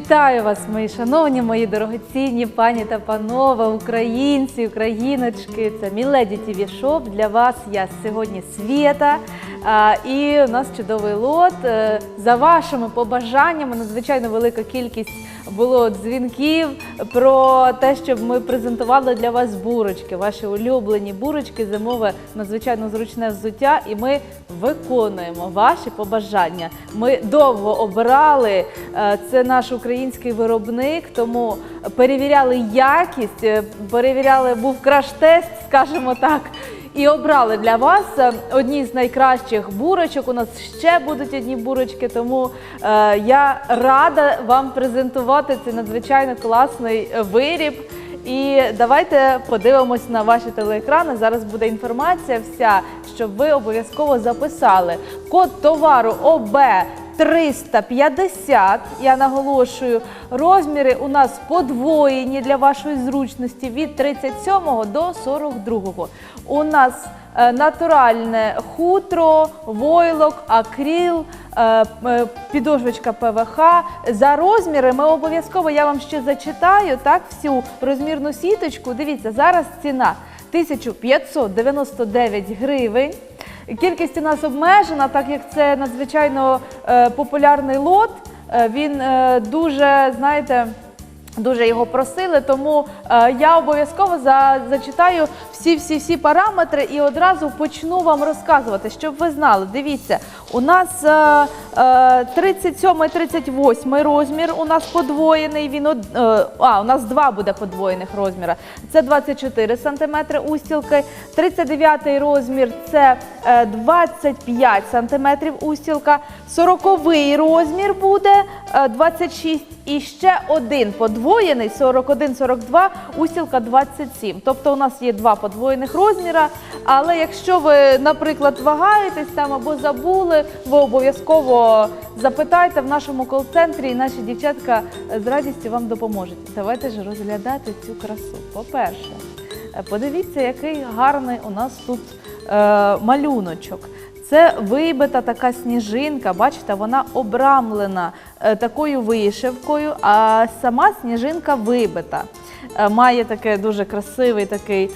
Вітаю вас, мої шановні, мої дорогоцінні пані та панове, українці, україночки. Це Міледі Шоп. Для вас я сьогодні Свєта. І у нас чудовий лот. Е, За вашими побажаннями надзвичайно велика кількість було дзвінків про те, щоб ми презентували для вас бурочки, ваші улюблені бурочки, зимове надзвичайно зручне взуття, і ми виконуємо ваші побажання. Ми довго обирали. е, Це наш український виробник, тому перевіряли якість, е, перевіряли, був краш-тест, скажімо так. І обрали для вас е, одні з найкращих бурочок. У нас ще будуть одні бурочки, тому е, я рада вам презентувати цей надзвичайно класний е, виріб. І давайте подивимось на ваші телеекрани. Зараз буде інформація вся, щоб ви обов'язково записали. Код товару ОБ 350, я наголошую, розміри у нас подвоєні для вашої зручності від 37 до 42. У нас е, натуральне хутро, войлок, акріл, е, е, підошвочка ПВХ. За розміри ми обов'язково, я вам ще зачитаю так, всю розмірну сіточку. Дивіться, зараз ціна 1599 гривень. Кількість у нас обмежена, так як це надзвичайно е, популярний лот. Е, він е, дуже, знаєте, дуже його просили, тому я обов'язково за, зачитаю всі, всі, всі параметри і одразу почну вам розказувати, щоб ви знали. Дивіться, у нас е, е, 37 38 розмір, у нас подвоєний. Він е, а, у нас два буде подвоєних розміра. Це 24 см устілки. 39 розмір це е, 25 см устілка. 40 розмір буде е, 26 і ще один подвоєний 41-42, устілка 27. Тобто у нас є два подвоєних розміра. Але якщо ви, наприклад, вагаєтесь там або забули, ви обов'язково запитайте в нашому кол-центрі, і наші дівчатка з радістю вам допоможуть. Давайте ж розглядати цю красу. По-перше, е, подивіться, який гарний у нас тут е, малюночок. Це вибита така сніжинка, бачите, вона обрамлена е, такою вишивкою, а сама сніжинка вибита. Е, має таке дуже красивий такий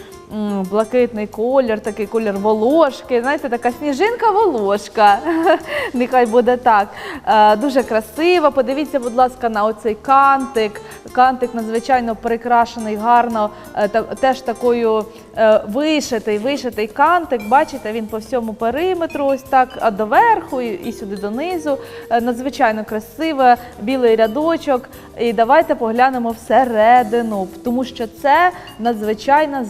блакитний колір, такий колір волошки. Знаєте, така сніжинка-волошка. Нехай буде так. Е, Дуже красива. Подивіться, будь ласка, на оцей кантик. Кантик надзвичайно прикрашений гарно, е, теж такою е, вишитий, вишитий кантик. Бачите, він по всьому периметру, ось так, доверху і, сюди донизу. Надзвичайно красиве, білий рядочок. І давайте поглянемо всередину, тому що це надзвичайна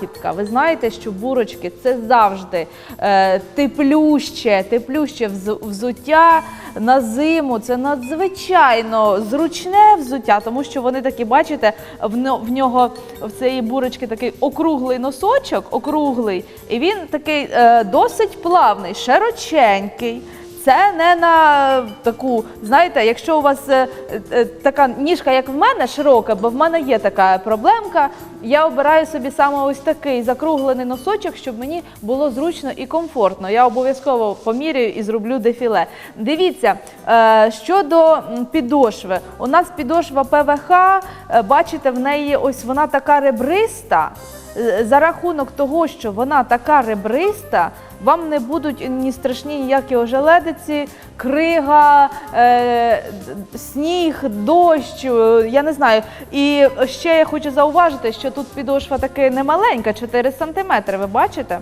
знахідка. Ви знаєте, що бурочки це завжди е, теплюще, теплюще вз- взуття на зиму. Це надзвичайно зручне взуття, тому що вони такі, бачите, в, в нього в цієї бурочки такий округлий носочок, округлий, і він такий е, досить плавний, широченький. Це не на таку, знаєте, якщо у вас е, е, така ніжка, як в мене, широка, бо в мене є така проблемка, я обираю собі саме ось такий закруглений носочок, щоб мені було зручно і комфортно. Я обов'язково поміряю і зроблю дефіле. Дивіться, е, щодо підошви, у нас підошва ПВХ, е, бачите, в неї ось вона така ребриста. Е, За рахунок того, що вона така ребриста, вам не будуть ні страшні ніякі ожеледиці, крига, е, сніг, дощ, е, я не знаю. І ще я хочу зауважити, що тут підошва таки немаленька, 4 см, ви бачите?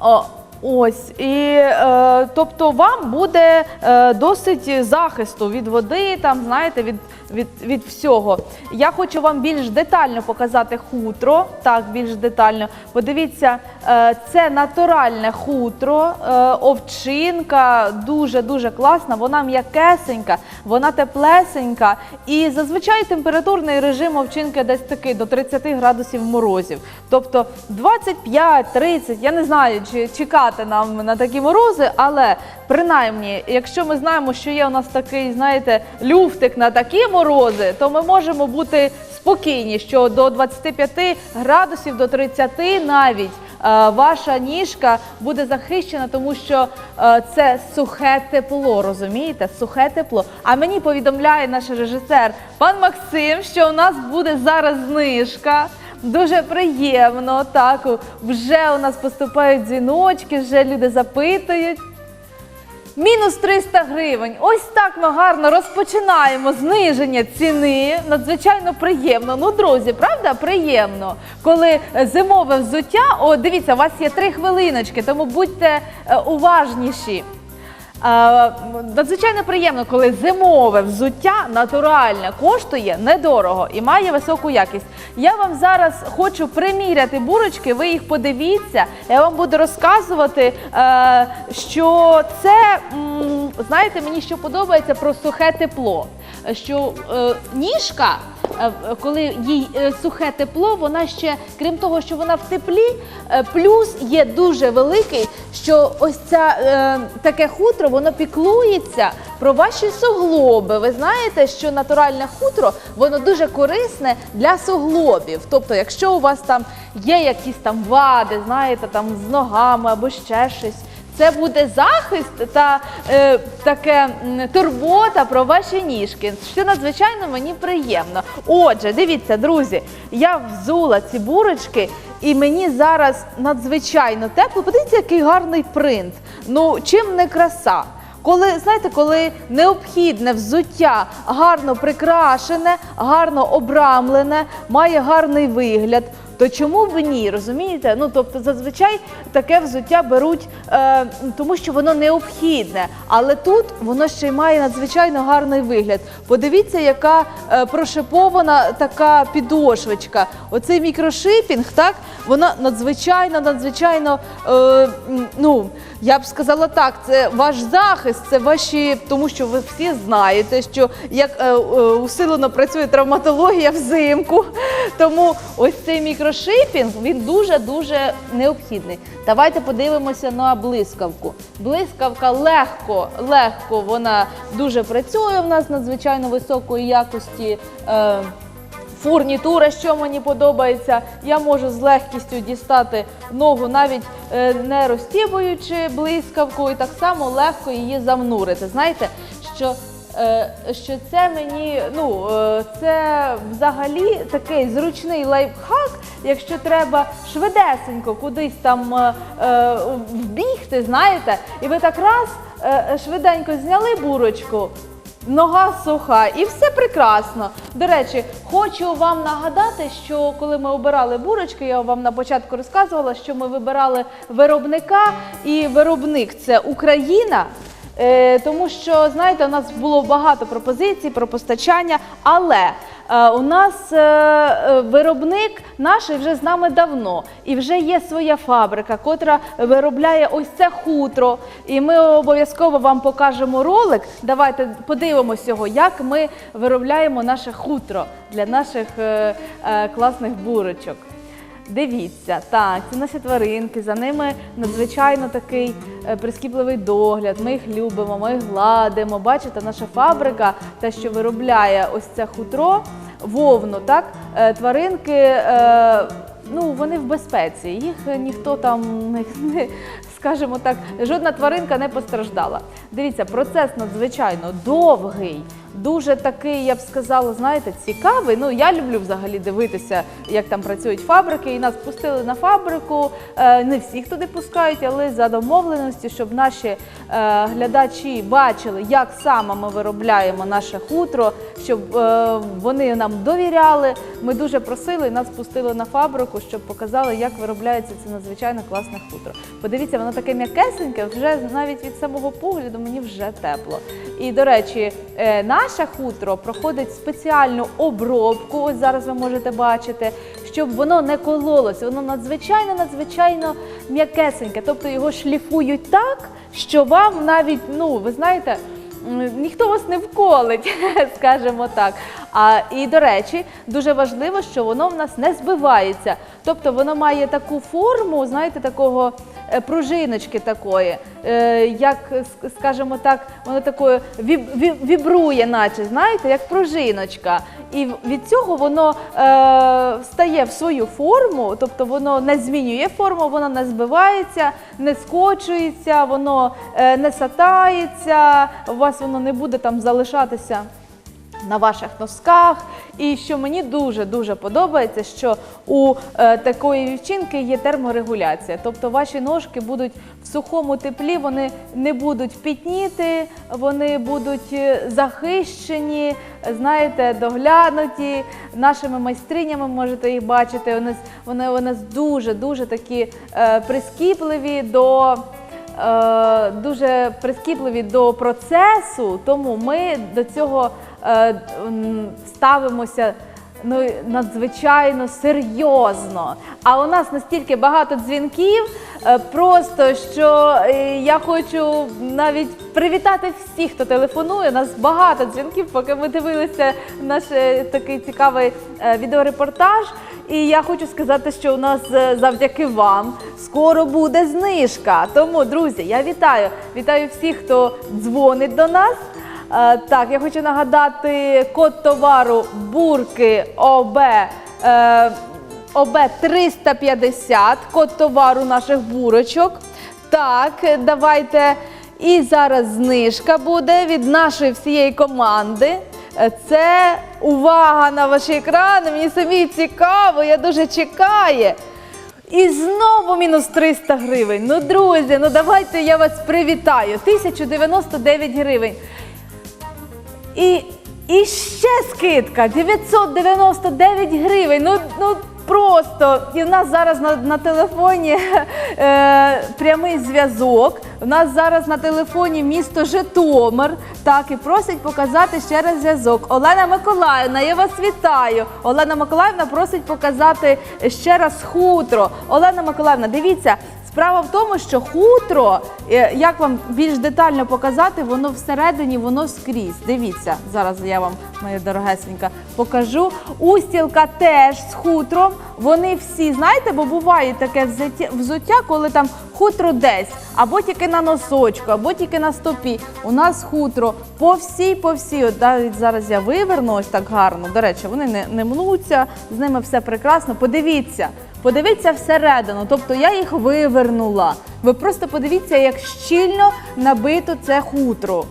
О, Ось і е, тобто вам буде е, досить захисту від води, там знаєте, від, від, від всього. Я хочу вам більш детально показати хутро. Так, більш детально. Подивіться, е, це натуральне хутро, е, овчинка, дуже дуже класна. Вона м'якесенька, вона теплесенька. І зазвичай температурний режим овчинки десь такий до 30 градусів морозів. Тобто 25-30, я не знаю, чи чекати нам на такі морози, але принаймні, якщо ми знаємо, що є у нас такий, знаєте, люфтик на такі морози, то ми можемо бути спокійні, що до 25 градусів, до 30 навіть ваша ніжка буде захищена, тому що е, це сухе тепло, розумієте? Сухе тепло. А мені повідомляє наш режисер пан Максим, що у нас буде зараз знижка. Дуже приємно. Так, вже у нас поступають дзвіночки, вже люди запитують. Мінус 300 гривень. Ось так ми гарно розпочинаємо зниження ціни. Надзвичайно приємно. Ну, друзі, правда, приємно. Коли е, зимове взуття, о, дивіться, у вас є три хвилиночки, тому будьте е, уважніші. Е, Надзвичайно приємно, коли зимове взуття натуральне коштує недорого і має високу якість. Я вам зараз хочу приміряти бурочки, ви їх подивіться. Я вам буду розказувати, е, що це, знаєте, мені що подобається про сухе тепло. Що е, ніжка, коли їй е, сухе тепло, вона ще, крім того, що вона в теплі, е, плюс є дуже великий, що ось ця е, таке хутро, воно піклується про ваші суглоби. Ви знаєте, що натуральне хутро воно дуже корисне для суглобів. Тобто, якщо у вас там є якісь там вади, знаєте, там з ногами або ще щось. Це буде захист та е, таке турбота про ваші ніжки, що надзвичайно мені приємно. Отже, дивіться, друзі, я взула ці бурочки, і мені зараз надзвичайно тепло. Подивіться, який гарний принт. Ну, чим не краса. Коли знаєте, коли необхідне взуття гарно прикрашене, гарно обрамлене, має гарний вигляд, то чому б ні? Розумієте? Ну тобто, зазвичай таке взуття беруть, е, тому що воно необхідне. Але тут воно ще й має надзвичайно гарний вигляд. Подивіться, яка е, прошипована така підошвочка. Оцей мікрошипінг, так вона надзвичайно, надзвичайно, е, ну я б сказала так, це ваш захист, це ваші, тому що ви всі знаєте, що як е, е, усилено працює травматологія взимку. Тому ось цей мікрошипінг він дуже дуже необхідний. Давайте подивимося на блискавку. Блискавка легко, легко вона дуже працює в нас надзвичайно високої якості. Е, Фурнітура, що мені подобається, я можу з легкістю дістати ногу, навіть е, не розтібуючи блискавку, і так само легко її замнурити. Знаєте, що, е, що це мені, ну е, це взагалі такий зручний лайфхак, якщо треба швидесенько кудись там вбігти, знаєте, і ви так раз швиденько зняли бурочку. Нога суха і все прекрасно. До речі, хочу вам нагадати, що коли ми обирали бурочки, я вам на початку розказувала, що ми вибирали виробника, і виробник це Україна. Е, тому що знаєте, у нас було багато пропозицій про постачання, але у нас е, е, виробник наш вже з нами давно, і вже є своя фабрика, котра виробляє ось це хутро. І ми обов'язково вам покажемо ролик. Давайте подивимося його, як ми виробляємо наше хутро для наших е, е, класних бурочок. Дивіться, так, це наші тваринки, за ними надзвичайно такий е, прискіпливий догляд. Ми їх любимо, ми їх гладимо. Бачите, наша фабрика, те, що виробляє ось це хутро, вовну, так, е, тваринки. е, Ну, вони в безпеці, їх ніхто там не скажімо так, жодна тваринка не постраждала. Дивіться, процес надзвичайно довгий, дуже такий, я б сказала, знаєте, цікавий. Ну, я люблю взагалі дивитися, як там працюють фабрики. І нас пустили на фабрику. Е, Не всіх туди пускають, але за домовленості, щоб наші е, глядачі бачили, як саме ми виробляємо наше хутро, щоб е, вони нам довіряли. Ми дуже просили, і нас пустили на фабрику, щоб показали, як виробляється це надзвичайно класне хутро. Подивіться, воно таке м'якесеньке, вже навіть від самого погляду мені вже тепло. І до речі, е, наше хутро проходить спеціальну обробку. Ось зараз ви можете бачити, щоб воно не кололося. Воно надзвичайно, надзвичайно м'якесеньке. Тобто його шліфують так, що вам навіть, ну ви знаєте. Ніхто вас не вколить, скажімо так. А і до речі, дуже важливо, що воно в нас не збивається. Тобто воно має таку форму, знаєте, такого пружиночки такої, е, як, скажімо так, воно такою віб- віб- вібрує, наче, знаєте, як пружиночка. І від цього воно е, стає в свою форму, тобто воно не змінює форму, воно не збивається, не скочується, воно е, не сатається, у вас воно не буде там залишатися на ваших носках. І що мені дуже дуже подобається, що у е, такої вівчинки є терморегуляція. Тобто ваші ножки будуть в сухому теплі, вони не будуть пітніти, вони будуть е, захищені, знаєте, доглянуті. Нашими майстринями можете їх бачити. Вони, вони, вони дуже дуже такі е, прискіпливі до е, дуже прискіпливі до процесу, тому ми до цього ставимося. Ну, надзвичайно серйозно. А у нас настільки багато дзвінків, е, просто що е, я хочу навіть привітати всіх, хто телефонує. У нас багато дзвінків, поки ми дивилися наш е, такий цікавий е, відеорепортаж. І я хочу сказати, що у нас е, завдяки вам скоро буде знижка. Тому, друзі, я вітаю. Вітаю всіх, хто дзвонить до нас. Е, Так, я хочу нагадати код товару бурки ОБ. е, ОБ 350, код товару наших бурочок. Так, давайте. І зараз знижка буде від нашої всієї команди. Е, Це увага на ваші екрани. Мені самі цікаво, я дуже чекаю. І знову мінус 300 гривень. Ну, друзі, ну давайте я вас привітаю. 1099 гривень. І, і ще скидка 999 гривень. Ну, ну просто. І в нас зараз на, на телефоні е, прямий зв'язок. У нас зараз на телефоні місто Житомир. Так, і просять показати ще раз зв'язок. Олена Миколаївна, я вас вітаю. Олена Миколаївна просить показати ще раз хутро. Олена Миколаївна, дивіться. Справа в тому, що хутро, е, як вам більш детально показати, воно всередині, воно скрізь. Дивіться, зараз я вам, моя дорогесенька, покажу. Устілка теж з хутром. Вони всі, знаєте, бо буває таке взуття, коли там хутро десь, або тільки на носочку, або тільки на стопі. У нас хутро по всій, по всій. От зараз я виверну ось так гарно. До речі, вони не, не мнуться, з ними все прекрасно. Подивіться. Подивіться всередину, тобто я їх вивернула. Ви просто подивіться, як щільно набито це хутро.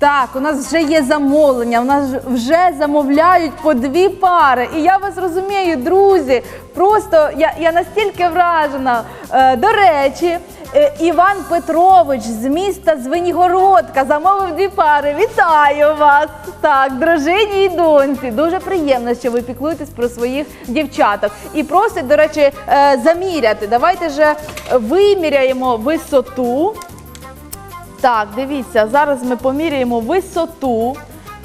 Так, у нас вже є замовлення, у нас вже замовляють по дві пари. І я вас розумію, друзі. Просто я, я настільки вражена. Е, до речі, е, Іван Петрович з міста Звенігородка замовив дві пари. Вітаю вас! Так, дружині і доньці. Дуже приємно, що ви піклуєтесь про своїх дівчаток. І просить, до речі, е, заміряти. Давайте же виміряємо висоту. Так, дивіться, зараз ми поміряємо висоту.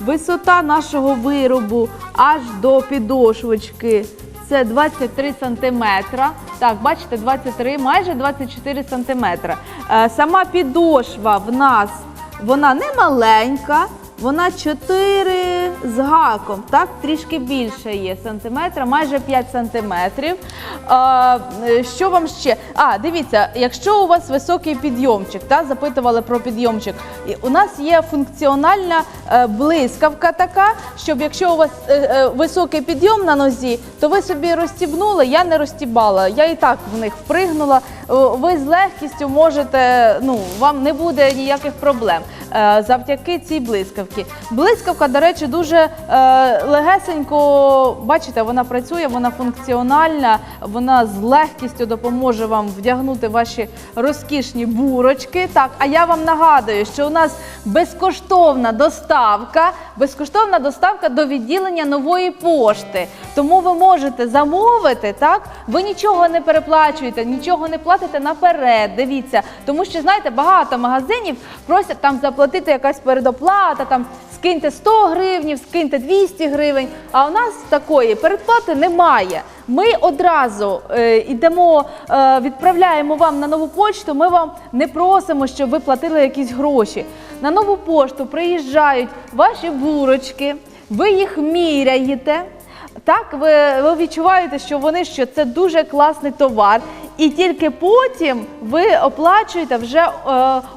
Висота нашого виробу аж до підошвочки. Це 23 сантиметра. Так, бачите, 23, майже 24 сантиметра. Е, Сама підошва в нас вона не маленька, вона 4 з гаком, так, трішки більше є сантиметра, майже 5 сантиметрів. А, що вам ще? А, дивіться, якщо у вас високий підйомчик, та, запитували про підйомчик, у нас є функціональна е, блискавка така, щоб якщо у вас е, е, високий підйом на нозі, то ви собі розстібнули, я не розстібала, я і так в них впригнула. Ви з легкістю можете, ну, вам не буде ніяких проблем завдяки цій блискавці. Блискавка, до речі, дуже е, легесенько, бачите, вона працює, вона функціональна, вона з легкістю допоможе вам вдягнути ваші розкішні бурочки. А я вам нагадую, що у нас безкоштовна доставка, безкоштовна доставка до відділення нової пошти. Тому ви можете замовити, так? Ви нічого не переплачуєте, нічого не платите наперед. Дивіться, тому що знаєте, багато магазинів просять там заплатити якась передоплата, там скиньте 100 гривнів, скиньте 200 гривень. А у нас такої передплати немає. Ми одразу е, йдемо, е, відправляємо вам на нову почту. Ми вам не просимо, щоб ви платили якісь гроші. На нову пошту приїжджають ваші бурочки. ви їх міряєте. Так, ви, ви відчуваєте, що вони що це дуже класний товар, і тільки потім ви оплачуєте вже е,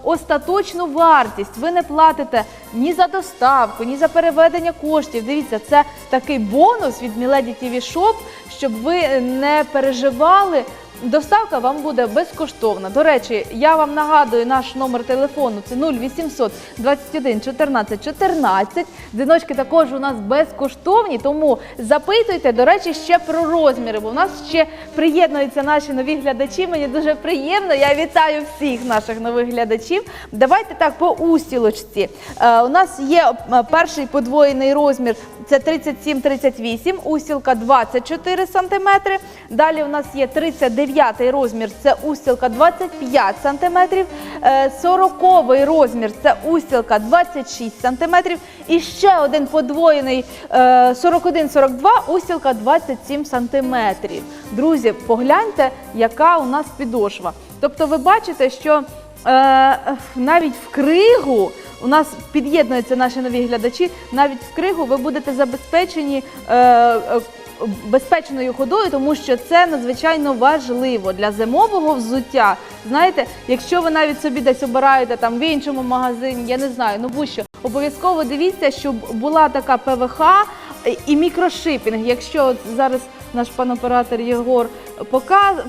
остаточну вартість. Ви не платите ні за доставку, ні за переведення коштів. Дивіться, це такий бонус від Milady TV Shop, щоб ви не переживали. Доставка вам буде безкоштовна. До речі, я вам нагадую наш номер телефону це 0800 21 14 14. Дзвіночки також у нас безкоштовні, тому запитуйте. До речі, ще про розміри, бо в нас ще приєднуються наші нові глядачі. Мені дуже приємно. Я вітаю всіх наших нових глядачів. Давайте так по устілочці. Е, у нас є е, перший подвоєний розмір. Це 37-38, устілка 24 см. Далі у нас є 39 розмір, це устілка 25 см. 40 розмір, це устілка 26 см. І ще один подвоєний е, 41-42, устілка 27 см. Друзі, погляньте, яка у нас підошва. Тобто ви бачите, що е, навіть в кригу у нас під'єднуються наші нові глядачі. Навіть в кригу ви будете забезпечені е, е, безпечною ходою, тому що це надзвичайно важливо для зимового взуття. Знаєте, якщо ви навіть собі десь обираєте там в іншому магазині, я не знаю, ну будь-що, обов'язково дивіться, щоб була така ПВХ і мікрошипінг. Якщо зараз наш пан оператор Єгор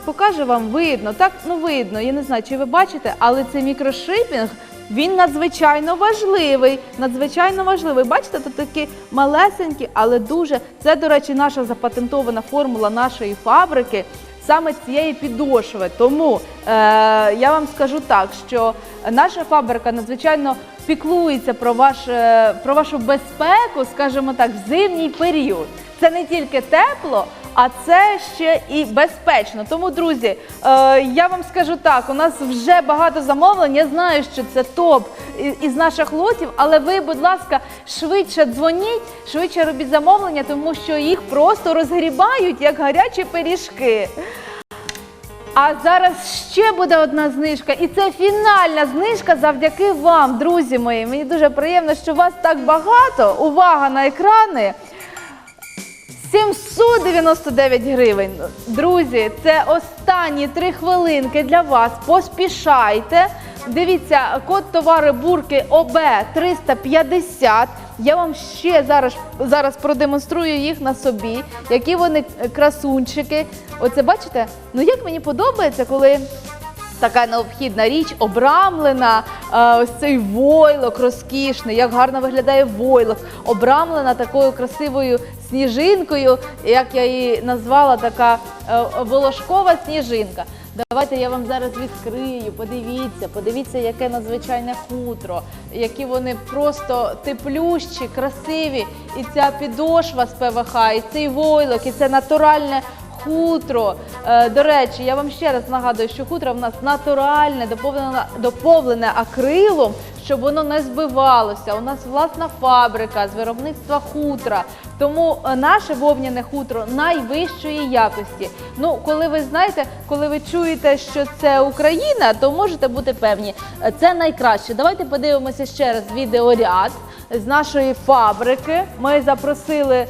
покаже, вам, видно, так ну видно. Я не знаю, чи ви бачите, але цей мікрошипінг. Він надзвичайно важливий, надзвичайно важливий. Бачите, тут такі малесенькі, але дуже це, до речі, наша запатентована формула нашої фабрики. Саме цієї підошви. Тому е, я вам скажу так, що наша фабрика надзвичайно піклується про, ваш, е, про вашу безпеку, скажімо так, в зимній період. Це не тільки тепло, а це ще і безпечно. Тому, друзі, е, я вам скажу так: у нас вже багато замовлень. Я знаю, що це топ із наших лотів, але ви, будь ласка, швидше дзвоніть, швидше робіть замовлення, тому що їх просто розгрібають як гарячі пиріжки. А зараз ще буде одна знижка, і це фінальна знижка завдяки вам, друзі мої. Мені дуже приємно, що вас так багато. Увага на екрани. 799 гривень. Друзі, це останні три хвилинки для вас. Поспішайте. Дивіться, код товари бурки ОБ 350. Я вам ще зараз, зараз продемонструю їх на собі, які вони е, красунчики. Оце бачите? Ну як мені подобається, коли така необхідна річ, обрамлена, е, ось цей войлок розкішний, як гарно виглядає войлок, обрамлена такою красивою сніжинкою, як я її назвала, така е, волошкова сніжинка. Давайте я вам зараз відкрию. Подивіться, подивіться, яке надзвичайне хутро, які вони просто теплющі, красиві. І ця підошва з ПВХ, і цей войлок, і це натуральне хутро. Е, до речі, я вам ще раз нагадую, що хутро в нас натуральне, доповнене, доповнене акрилом, щоб воно не збивалося. У нас власна фабрика з виробництва хутра. Тому е, наше вовняне хутро найвищої якості. Ну, коли ви знаєте, коли ви чуєте, що це Україна, то можете бути певні, е, це найкраще. Давайте подивимося ще раз відеоряд з нашої фабрики. Ми запросили е,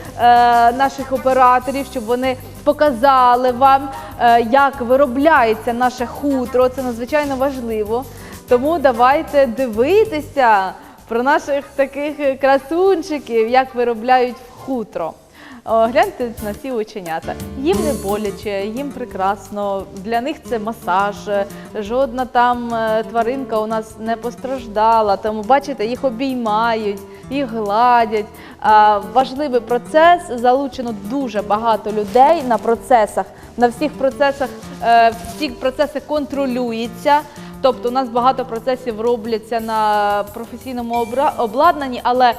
наших операторів, щоб вони показали вам, е, як виробляється наше хутро. Це надзвичайно важливо. Тому давайте дивитися про наших таких красунчиків, як виробляють хутро. Гляньте на ці оченята. Їм не боляче, їм прекрасно. Для них це масаж. Жодна там е, тваринка у нас не постраждала. Тому бачите, їх обіймають, їх гладять. Важливий процес. Залучено дуже багато людей на процесах. На всіх процесах е, всі процеси контролюються. Тобто у нас багато процесів робляться на професійному обладнанні, але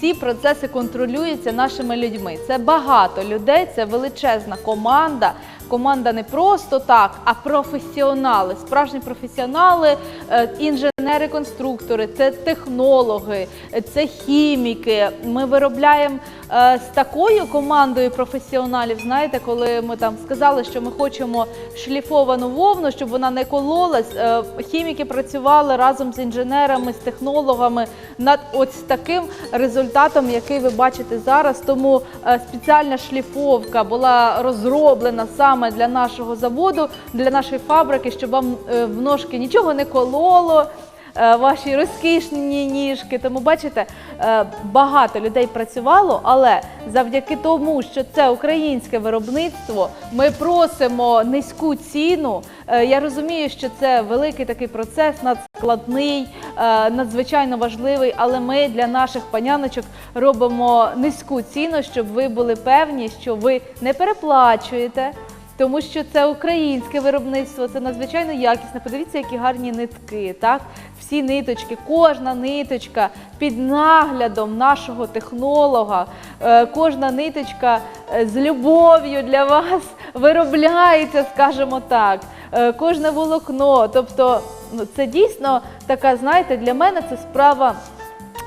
всі процеси контролюються нашими людьми. Це багато людей, це величезна команда. Команда не просто так, а професіонали, справжні професіонали, е, інженери-конструктори, це технологи, це хіміки. Ми виробляємо з такою командою професіоналів, знаєте, коли ми там сказали, що ми хочемо шліфовану вовну, щоб вона не кололась. е, Хіміки працювали разом з інженерами, з технологами над ось таким результатом, який ви бачите зараз. Тому е, спеціальна шліфовка була розроблена саме для нашого заводу, для нашої фабрики, щоб вам е, в ножки нічого не кололо е, ваші розкішні ніжки. Тому бачите, е, багато людей працювало, але завдяки тому, що це українське виробництво, ми просимо низьку ціну. Е, Я розумію, що це великий такий процес, надскладний, е, надзвичайно важливий, але ми для наших паняночок робимо низьку ціну, щоб ви були певні, що ви не переплачуєте. Тому що це українське виробництво, це надзвичайно якісне. Подивіться, які гарні нитки. Так, всі ниточки, кожна ниточка під наглядом нашого технолога, е, кожна ниточка е, з любов'ю для вас виробляється, скажімо так. Е, Кожне волокно. Тобто, ну це дійсно така, знаєте, для мене це справа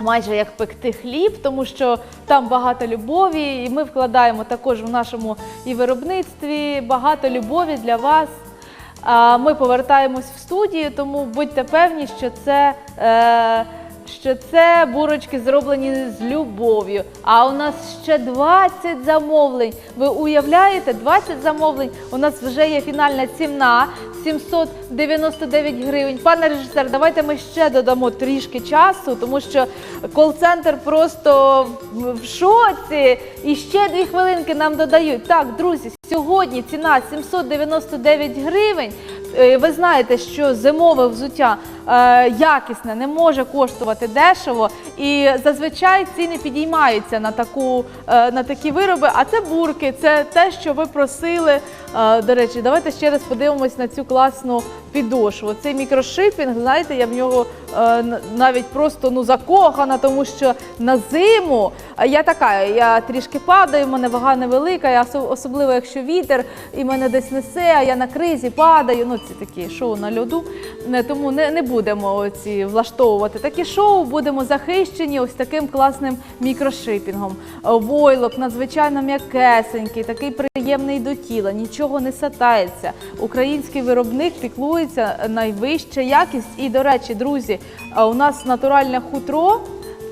майже як пекти хліб, тому що там багато любові, і ми вкладаємо також в нашому і виробництві багато любові для вас. Ми повертаємось в студію, тому будьте певні, що це. Е, що це бурочки зроблені з любов'ю. А у нас ще 20 замовлень. Ви уявляєте, 20 замовлень. У нас вже є фінальна ціна 799 гривень. Пане режисер, давайте ми ще додамо трішки часу, тому що кол-центр просто в шоці. І ще дві хвилинки нам додають. Так, друзі, сьогодні ціна 799 гривень. Е, Ви знаєте, що зимове взуття якісне не може коштувати дешево, і зазвичай ціни підіймаються на таку е, на такі вироби. А це бурки, це те, що ви просили. Е, до речі, давайте ще раз подивимось на цю класну підошву. Цей мікрошипінг, знаєте, я в нього е, навіть просто ну закохана, тому що на зиму е, я така, я трішки падаю, в мене вага невелика, я особливо якщо вітер і мене десь несе, а я на кризі падаю. Ну це такі шоу на льоду. Тому не, не будемо оці влаштовувати такі шоу, будемо захищені ось таким класним мікрошипінгом. Войлок надзвичайно м'якесенький, такий приємний до тіла, нічого не сатається. Український виробник піклується найвища якість. І, до речі, друзі, у нас натуральне хутро.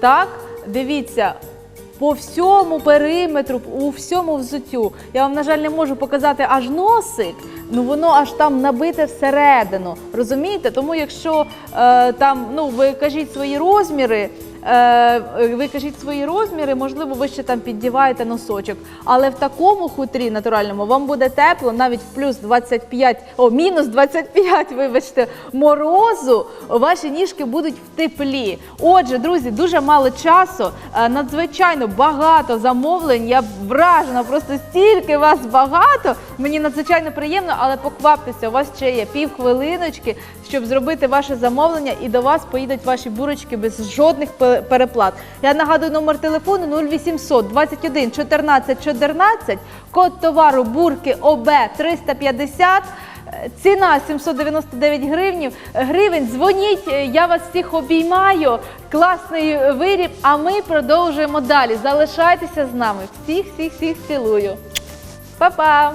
Так, дивіться, по всьому периметру, у всьому взуттю. Я вам, на жаль, не можу показати аж носик. Ну воно аж там набите всередину. Розумієте? Тому якщо е, там ну ви кажіть свої розміри. Е, Ви кажіть свої розміри, можливо, ви ще там піддіваєте носочок. Але в такому хутрі натуральному вам буде тепло, навіть в плюс 25, о, мінус 25, вибачте, морозу, ваші ніжки будуть в теплі. Отже, друзі, дуже мало часу, е, надзвичайно багато замовлень. Я вражена, просто стільки вас багато. Мені надзвичайно приємно, але покваптеся, у вас ще є півхвилиночки, щоб зробити ваше замовлення, і до вас поїдуть ваші бурочки без жодних пе- переплат. Я нагадую номер телефону 0800 21 14 14, код товару бурки ОБ 350. Е, Ціна 799 гривнів. Гривень. Дзвоніть, я вас всіх обіймаю. Класний виріб. А ми продовжуємо далі. Залишайтеся з нами. Всіх, всіх, всіх цілую. Па-па!